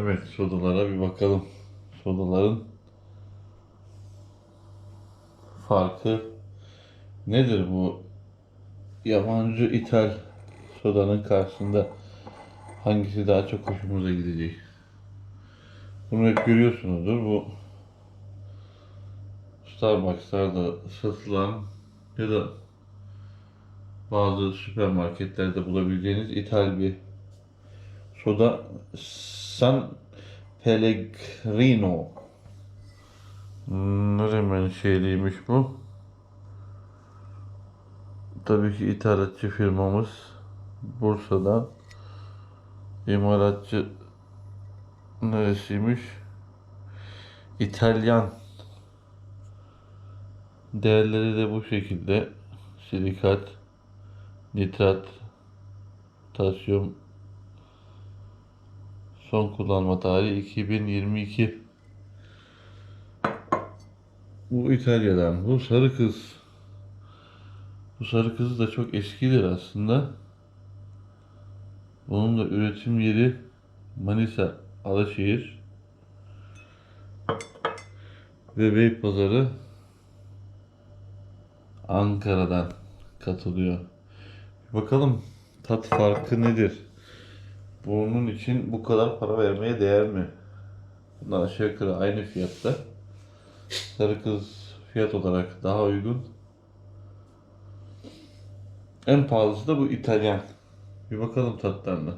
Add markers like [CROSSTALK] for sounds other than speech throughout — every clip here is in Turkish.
Evet sodalara bir bakalım. Sodaların farkı nedir bu yabancı ithal sodanın karşısında hangisi daha çok hoşumuza gidecek? Bunu hep görüyorsunuzdur. Bu Starbucks'larda satılan ya da bazı süpermarketlerde bulabileceğiniz ithal bir soda San Pellegrino. Ne demek şeyliymiş bu? Tabii ki ithalatçı firmamız Bursa'dan. İmalatçı neresiymiş? İtalyan. Değerleri de bu şekilde. Silikat, nitrat, tasyum, son kullanma tarihi 2022. Bu İtalya'dan. Bu sarı kız. Bu sarı kız da çok eskidir aslında. Bunun da üretim yeri Manisa, Alaşehir ve Beypazarı Ankara'dan katılıyor. Bakalım tat farkı nedir? Bunun için bu kadar para vermeye değer mi? Bunlar aşağı yukarı aynı fiyatta. Sarı kız fiyat olarak daha uygun. En pahalısı da bu İtalyan. Bir bakalım tatlarına.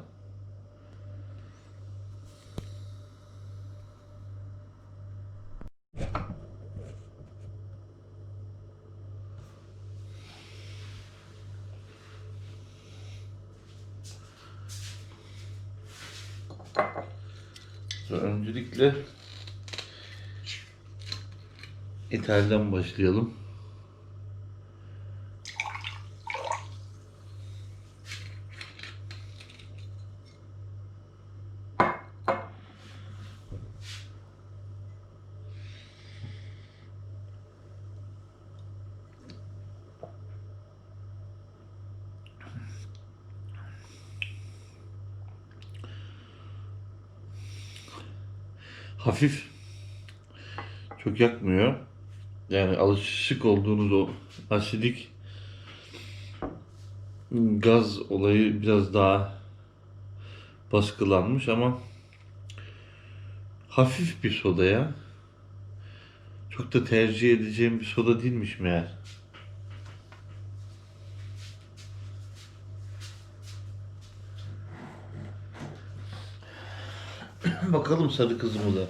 Öncelikle İtalya'dan başlayalım. Hafif çok yakmıyor. Yani alışık olduğunuz o asidik gaz olayı biraz daha baskılanmış ama hafif bir soda ya. Çok da tercih edeceğim bir soda değilmiş meğer. [CLEARS THROAT] Bakalım sarı kızımı da.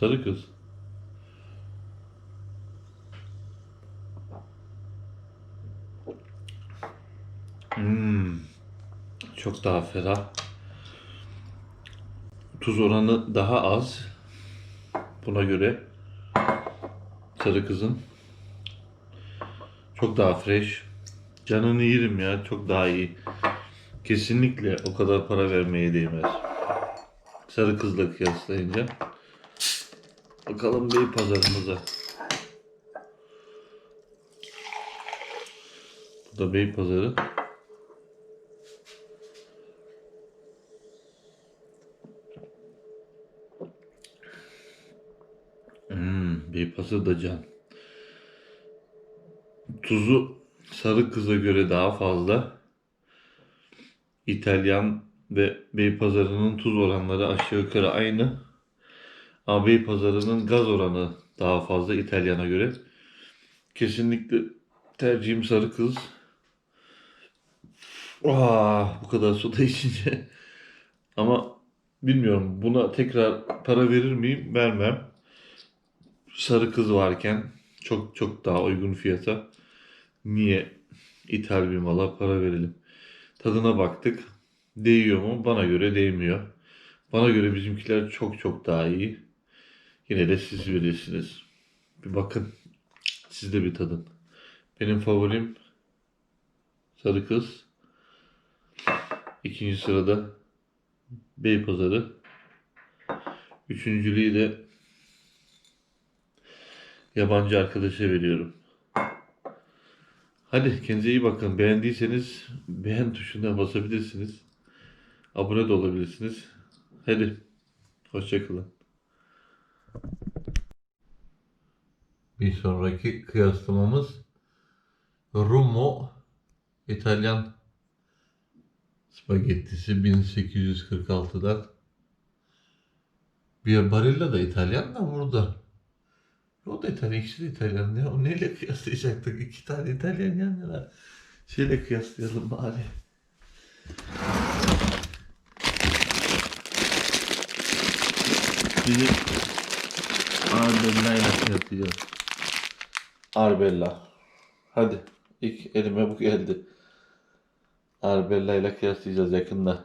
Sarı kız. Hmm. Çok daha ferah. Tuz oranı daha az. Buna göre sarı kızın. Çok daha fresh. Canını yerim ya. Çok daha iyi. Kesinlikle o kadar para vermeye değmez. Sarı kızla kıyaslayınca. Bakalım bey pazarımıza. Bu da bey pazarı. Pazarı da can. Tuzu sarı kıza göre daha fazla. İtalyan ve Beypazarı'nın tuz oranları aşağı yukarı aynı. Ama Beypazarı'nın gaz oranı daha fazla İtalyan'a göre. Kesinlikle tercihim sarı kız. Ah, bu kadar soda içince. Ama bilmiyorum buna tekrar para verir miyim? Vermem. Sarı kız varken çok çok daha uygun fiyata niye ithal bir mala para verelim? Tadına baktık. Değiyor mu? Bana göre değmiyor. Bana göre bizimkiler çok çok daha iyi. Yine de siz bilirsiniz. Bir bakın. Siz de bir tadın. Benim favorim Sarı Kız. İkinci sırada Beypazarı. Üçüncülüğü de yabancı arkadaşa veriyorum. Hadi kendinize iyi bakın. Beğendiyseniz beğen tuşuna basabilirsiniz. Abone de olabilirsiniz. Hadi. Hoşçakalın. Bir sonraki kıyaslamamız Rumo İtalyan spagettisi 1846'dan bir Barilla da İtalyan da burada. O da İtalyan, ikisi de İtalyan. Ne, o neyle kıyaslayacaktık? İki tane İtalyan yan yana. Şeyle kıyaslayalım bari. Bizim Arbella ile kıyaslayacağız. Arbella. Hadi. İlk elime bu geldi. Arbella ile kıyaslayacağız yakında.